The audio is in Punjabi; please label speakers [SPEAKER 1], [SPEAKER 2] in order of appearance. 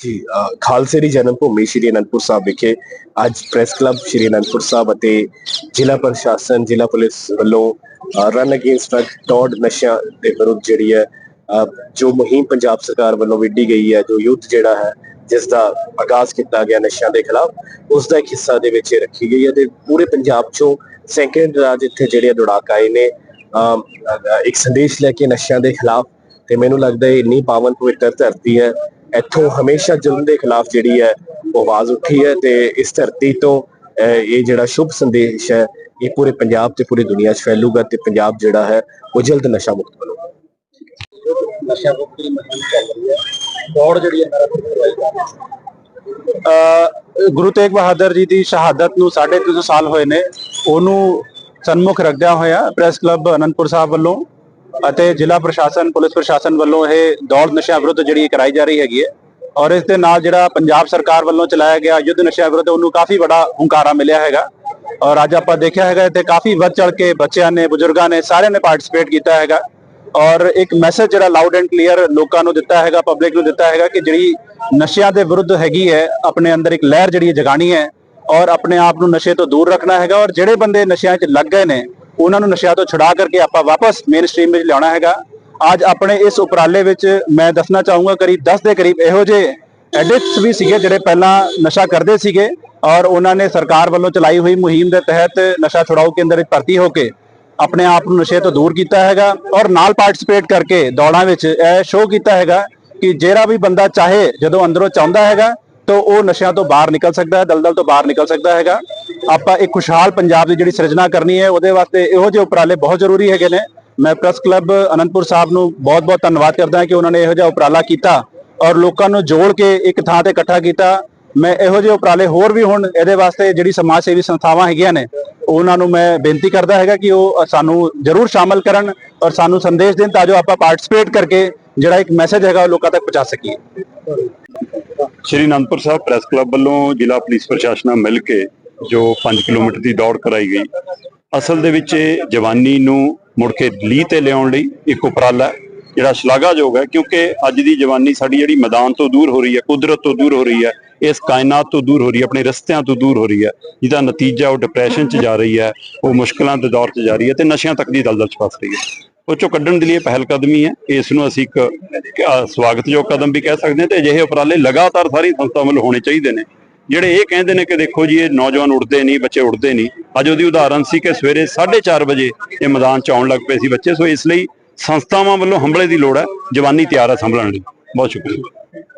[SPEAKER 1] ਜੀ ਖਾਲਸੇ ਦੀ ਜਨਮ ਭੂਮੀ ਸ਼੍ਰੀ ਅਨੰਦਪੁਰ ਸਾਹਿਬ ਵਿਖੇ ਅੱਜ ਪ੍ਰੈਸ ਕਲੱਬ ਸ਼੍ਰੀ ਅਨੰਦਪੁਰ ਸਾਹਿਬ ਅਤੇ ਜ਼ਿਲ੍ਹਾ ਪ੍ਰਸ਼ਾਸਨ ਜ਼ਿਲ੍ਹਾ ਪੁਲਿਸ ਵੱਲੋਂ ਰਨ ਅਗੇਂਸਟ ਡਰਗ ਟੋਡ ਨਸ਼ਿਆਂ ਦੇ ਵਿਰੁੱਧ ਜਿਹੜੀ ਹੈ ਜੋ ਮੁਹਿੰਮ ਪੰਜਾਬ ਸਰਕਾਰ ਵੱਲੋਂ ਵਿੱਢੀ ਗਈ ਹੈ ਜੋ ਯੁੱਧ ਜਿਹੜਾ ਹੈ ਜਿਸ ਦਾ ਆਗਾਜ਼ ਕੀਤਾ ਗਿਆ ਨਸ਼ਿਆਂ ਦੇ ਖਿਲਾਫ ਉਸ ਦਾ ਇੱਕ ਹਿੱਸਾ ਦੇ ਵਿੱਚ ਰੱਖੀ ਗਈ ਹੈ ਤੇ ਪੂਰੇ ਪੰਜਾਬ ਚੋਂ ਸੈਂਕੜੇ ਰਾਜ ਇੱਥੇ ਜਿਹੜੇ ਦੌੜਾਕ ਆਏ ਨੇ ਅਮ, ਇੱਕ ਸੰਦੇਸ਼ ਲੈ ਕੇ ਨਸ਼ਿਆਂ ਦੇ ਖਿਲਾਫ ਤੇ ਮੈਨੂੰ ਲੱਗਦਾ ਹੈ ਇੰਨੀ ਪਾਵਨ ਪਵਿੱਤਰ ਧਰਤੀ ਹੈ ਇੱਥੋਂ ਹਮੇਸ਼ਾ ਜ਼ੁਲਮ ਦੇ ਖਿਲਾਫ ਜਿਹੜੀ ਹੈ ਉਹ ਆਵਾਜ਼ ਉੱਠੀ ਹੈ ਤੇ ਇਸ ਧਰਤੀ ਤੋਂ ਇਹ ਜਿਹੜਾ ਸ਼ੁਭ ਸੰਦੇਸ਼ ਹੈ ਇਹ ਪੂਰੇ ਪੰਜਾਬ ਤੇ ਪੂਰੀ ਦੁਨੀਆ 'ਚ ਫੈਲੂਗਾ ਤੇ ਪੰਜਾਬ ਜਿਹੜਾ ਹੈ ਉਹ ਜਲਦ ਨਸ਼ਾ ਮੁਕਤ ਬਣੂਗਾ
[SPEAKER 2] ਨਸ਼ਾ ਮੁਕਤੀ ਮੁਹਿੰਮ ਚੱਲ ਰਹੀ ਹੈ? ਦੌੜ ਜਿਹੜੀ ਹੈ ਮੈਰਾਥਨ ਕਰਵਾਈ ਜਾ ਰਹੀ
[SPEAKER 3] ਗੁਰੂ ਤੇਗ ਬਹਾਦਰ ਜੀ ਦੀ ਸ਼ਹਾਦਤ ਨੂੰ 350 ਸਾਲ ਹੋਏ ਨੇ ਉਹਨੂੰ ਸਨਮੁਖ ਰੱਖਦਿਆਂ ਹੋਇਆ ਪ੍ਰੈਸ ਕਲੱਬ ਅਨੰਦਪੁਰ ਸਾਹਿਬ ਵੱਲੋਂ ਅਤੇ ਜ਼ਿਲ੍ਹਾ ਪ੍ਰਸ਼ਾਸਨ, ਪੁਲਿਸ ਪ੍ਰਸ਼ਾਸਨ ਵੱਲੋਂ ਇਹ ਦੌੜ ਨਸ਼ਿਆਂ ਵਿਰੁੱਧ ਜਿਹੜੀ ਕਰਾਈ ਜਾ ਰਹੀ ਹੈਗੀ ਹੈ। ਔਰ ਇਸ ਦੇ ਨਾਲ ਜਿਹੜਾ ਪੰਜਾਬ ਸਰਕਾਰ ਵੱਲੋਂ ਚਲਾਇਆ ਗਿਆ ਯੁੱਧ ਨਸ਼ਿਆਂ ਵਿਰੁੱਧ, ਉਹਨੂੰ ਕਾਫੀ ਬੜਾ ਹੁੰਕਾਰਾ ਮਿਲਿਆ ਹੈਗਾ। ਔਰ ਅੱਜ ਆਪਾਂ ਦੇਖਿਆ ਹੈਗਾ, ਇੱਥੇ ਕਾਫੀ ਵੱਧ ਚੜ ਕੇ ਬੱਚਿਆਂ ਨੇ, ਬਜ਼ੁਰਗਾਂ ਨੇ ਸਾਰਿਆਂ ਨੇ ਪਾਰਟਿਸਿਪੇਟ ਕੀਤਾ ਹੈਗਾ। ਔਰ ਇੱਕ ਮੈਸੇਜ ਜਿਹੜਾ ਲਾਊਡ ਐਂਡ ਕਲੀਅਰ ਲੋਕਾਂ ਨੂੰ ਦਿੱਤਾ ਹੈਗਾ ਪਬਲਿਕ ਨੂੰ ਦਿੱਤਾ ਹੈਗਾ ਕਿ ਜਿਹੜੀ ਨਸ਼ਿਆਂ ਦੇ ਵਿਰੁੱਧ ਹੈਗੀ ਹੈ, ਆਪਣੇ ਅੰਦਰ ਇੱਕ ਲਹਿਰ ਜਿਹੜੀ ਹੈ ਜਗਾਣੀ ਹੈ। ਔਰ ਆਪਣੇ ਆਪ ਨੂੰ ਨਸ਼ੇ ਤੋਂ ਦੂਰ ਰੱਖਣਾ ਹੈਗਾ। ਔਰ ਜਿਹੜੇ ਬੰਦੇ ਨਸ਼ਿਆਂ 'ਚ ਲੱਗ ਗਏ ਨੇ ਉਹਨਾਂ ਨੂੰ ਨਸ਼ਿਆਂ ਤੋਂ ਛੁਡਾ ਕਰਕੇ ਆਪਾਂ ਵਾਪਸ ਮੇਨ ਸਟ੍ਰੀਮ ਵਿੱਚ ਲਿਆਉਣਾ ਹੈਗਾ। ਅੱਜ ਆਪਣੇ ਇਸ ਉਪਰਾਲੇ ਵਿੱਚ ਮੈਂ ਦੱਸਣਾ ਚਾਹੂੰਗਾ, ਕਰੀਬ 10 ਦੇ ਕਰੀਬ ਇਹੋ ਜਿਹੇ ਐਡਿਕਟਸ ਵੀ ਸੀਗੇ ਜਿਹੜੇ ਪਹਿਲਾਂ ਨਸ਼ਾ ਕਰਦੇ ਸੀਗੇ ਔਰ ਉਹਨਾਂ ਨੇ ਸਰਕਾਰ ਵੱਲੋਂ ਚਲਾਈ ਹੋਈ ਮੁਹਿੰਮ ਦੇ ਤਹਿਤ ਨਸ਼ਾ ਛੁਡਾਊ ਕੇਂਦਰ ਵਿੱਚ ਭਰਤੀ ਹੋ ਕੇ ਆਪਣੇ ਆਪ ਨੂੰ ਨਸ਼ੇ ਤੋਂ ਦੂਰ ਕੀਤਾ ਹੈਗਾ ਔਰ ਨਾਲ ਪਾਰਟਿਸਿਪੇਟ ਕਰਕੇ ਦੌੜਾਂ ਵਿੱਚ ਇਹ ਸ਼ੋਅ ਕੀਤਾ ਹੈਗਾ ਕਿ ਜਿਹੜਾ ਵੀ ਬੰਦਾ ਚਾਹੇ ਜਦੋਂ ਅੰਦਰੋਂ ਚਾਹੁੰਦਾ ਹੈਗਾ ਤਾਂ ਉਹ ਨਸ਼ਿਆਂ ਤੋਂ ਬਾਹਰ ਨਿਕਲ ਸਕਦਾ ਹੈ, ਦਲਦਲ ਤੋਂ ਬਾਹਰ ਨਿਕਲ ਸਕਦਾ ਹੈਗਾ। ਆਪਾਂ ਇੱਕ ਖੁਸ਼ਹਾਲ ਪੰਜਾਬ ਦੀ ਜਿਹੜੀ ਸਿਰਜਣਾ ਕਰਨੀ ਹੈ, ਉਹਦੇ ਵਾਸਤੇ ਇਹੋ ਜਿਹੇ ਉਪਰਾਲੇ ਬਹੁਤ ਜ਼ਰੂਰੀ ਹੈਗੇ ਨੇ। ਮੈਂ ਪ੍ਰੈਸ ਕਲੱਬ ਅਨੰਦਪੁਰ ਸਾਹਿਬ ਨੂੰ ਬਹੁਤ-ਬਹੁਤ ਧੰਨਵਾਦ ਕਰਦਾ ਹਾਂ ਕਿ ਉਹਨਾਂ ਨੇ ਇਹੋ ਜਿਹਾ ਉਪਰਾਲਾ ਕੀਤਾ ਔਰ ਲੋਕਾਂ ਨੂੰ ਜੋੜ ਕੇ ਇੱਕ ਥਾਂ ਤੇ ਇਕੱਠਾ ਕੀਤਾ। ਮੈਂ ਇਹੋ ਜਿਹੇ ਉਪਰਾਲੇ ਹੋਰ ਵੀ ਹੁਣ, ਇਹਦੇ ਵਾਸਤੇ ਜਿਹੜੀ ਸਮਾਜ ਸੇਵੀ ਸੰਸਥਾਵਾਂ ਹੈਗੀਆਂ ਨੇ, ਉਹਨਾਂ ਨੂੰ ਮੈਂ ਬੇਨਤੀ ਕਰਦਾ ਹੈਗਾ ਕਿ ਉਹ ਸਾਨੂੰ ਜ਼ਰੂਰ ਸ਼ਾਮਲ ਕਰਨ ਔਰ ਸਾਨੂੰ ਸੰਦੇਸ਼ ਦੇਣ ਤਾਂ ਜੋ ਆਪਾਂ ਪਾਰਟਿਸਿਪੇਟ ਕਰਕੇ ਜਿਹੜਾ ਇੱਕ ਮੈਸੇਜ ਹੈਗਾ ਉਹ ਲੋਕਾਂ ਤੱਕ ਪਹੁੰਚਾ ਸਕੀਏ।
[SPEAKER 4] ਸ਼੍ਰੀ ਅਨੰਦਪੁਰ ਸਾਹਿਬ ਪ੍ਰੈਸ ਕਲੱਬ ਵੱਲੋਂ ਜ਼ਿਲ੍ਹਾ ਪੁਲਿਸ ਪ੍ਰਸ਼ਾਸਨ ਨਾਲ ਮਿਲ ਕੇ ਜੋ 5 ਕਿਲੋਮੀਟਰ ਦੀ ਦੌੜ ਕਰਾਈ ਗਈ। ਅਸਲ ਦੇ ਵਿੱਚ ਇਹ ਜਵਾਨੀ ਨੂੰ ਮੁੜ ਕੇ ਲੀਹ ਤੇ ਲਿਆਉਣ ਲਈ ਇੱਕ ਉਪਰਾਲਾ ਜਿਹੜਾ ਸ਼ਲਾਘਾਯੋਗ ਹੈ, ਕਿਉਂਕਿ ਅੱਜ ਦੀ ਜਵਾਨੀ ਸਾਡੀ ਜਿਹੜੀ ਮੈਦਾਨ ਤੋਂ ਦੂਰ ਹੋ ਰਹੀ ਹੈ, ਕੁਦਰਤ ਤੋਂ ਦੂਰ ਹੋ ਰਹੀ ਹੈ, ਇਸ ਕਾਇਨਾਤ ਤੋਂ ਦੂਰ ਹੋ ਰਹੀ ਹੈ, ਆਪਣੇ ਰਸਤਿਆਂ ਤੋਂ ਦੂਰ ਹੋ ਰਹੀ ਹੈ, ਜਿਹਦਾ ਨਤੀਜਾ ਉਹ ਡਿਪਰੈਸ਼ਨ 'ਚ ਜਾ ਰਹੀ ਹੈ, ਉਹ ਮੁਸ਼ਕਲਾਂ ਦੇ ਦੌਰ 'ਚ ਜਾ ਰਹੀ ਹੈ ਤੇ ਨਸ਼ਿਆਂ ਤੱਕ ਦੀ ਦਲਦਲ 'ਚ ਫਸ ਰਹੀ ਹੈ। ਉਹ ਚੋਂ ਕੱਢਣ ਦੇ ਲਈ ਇਹ ਪਹਿਲ ਕਦਮੀ ਹੈ, ਇਸ ਨੂੰ ਅਸੀਂ ਇੱਕ ਸਵਾਗਤਯੋਗ ਕਦਮ ਵੀ ਕਹਿ ਸਕਦੇ ਹਾਂ ਤੇ ਅਜਿਹੇ ਉਪਰਾਲੇ ਲਗਾਤਾਰ ਸਾਰੀ ਸੰਸਥਾ ਵੱਲੋਂ ਹੋਣੇ ਚਾਹੀਦੇ ਨੇ। ਜਿਹੜੇ ਇਹ ਕਹਿੰਦੇ ਨੇ ਕਿ ਦੇਖੋ ਜੀ, ਇਹ ਨੌਜਵਾਨ ਉੱਠਦੇ ਨਹੀਂ, ਬੱਚੇ ਉੱਠਦੇ ਨਹੀਂ। ਅੱਜ ਉਹਦੀ ਉਦਾਹਰਨ ਸੀ ਕਿ ਸਵੇਰੇ 4:30 ਵਜੇ ਇਹ ਮੈਦਾਨ ਚ ਆਉਣ ਲੱਗ ਪਏ ਸੀ ਬੱਚੇ। ਸੋ ਇਸ ਲਈ ਸੰਸਥਾਵਾਂ ਵੱਲੋਂ ਹੰਬਲੇ ਦੀ ਲੋੜ ਹੈ, ਜਵਾਨੀ ਤਿਆਰ ਹੈ ਸੰਭਲਣ ਲਈ। ਬਹੁਤ ਸ਼ੁਕਰੀਆ।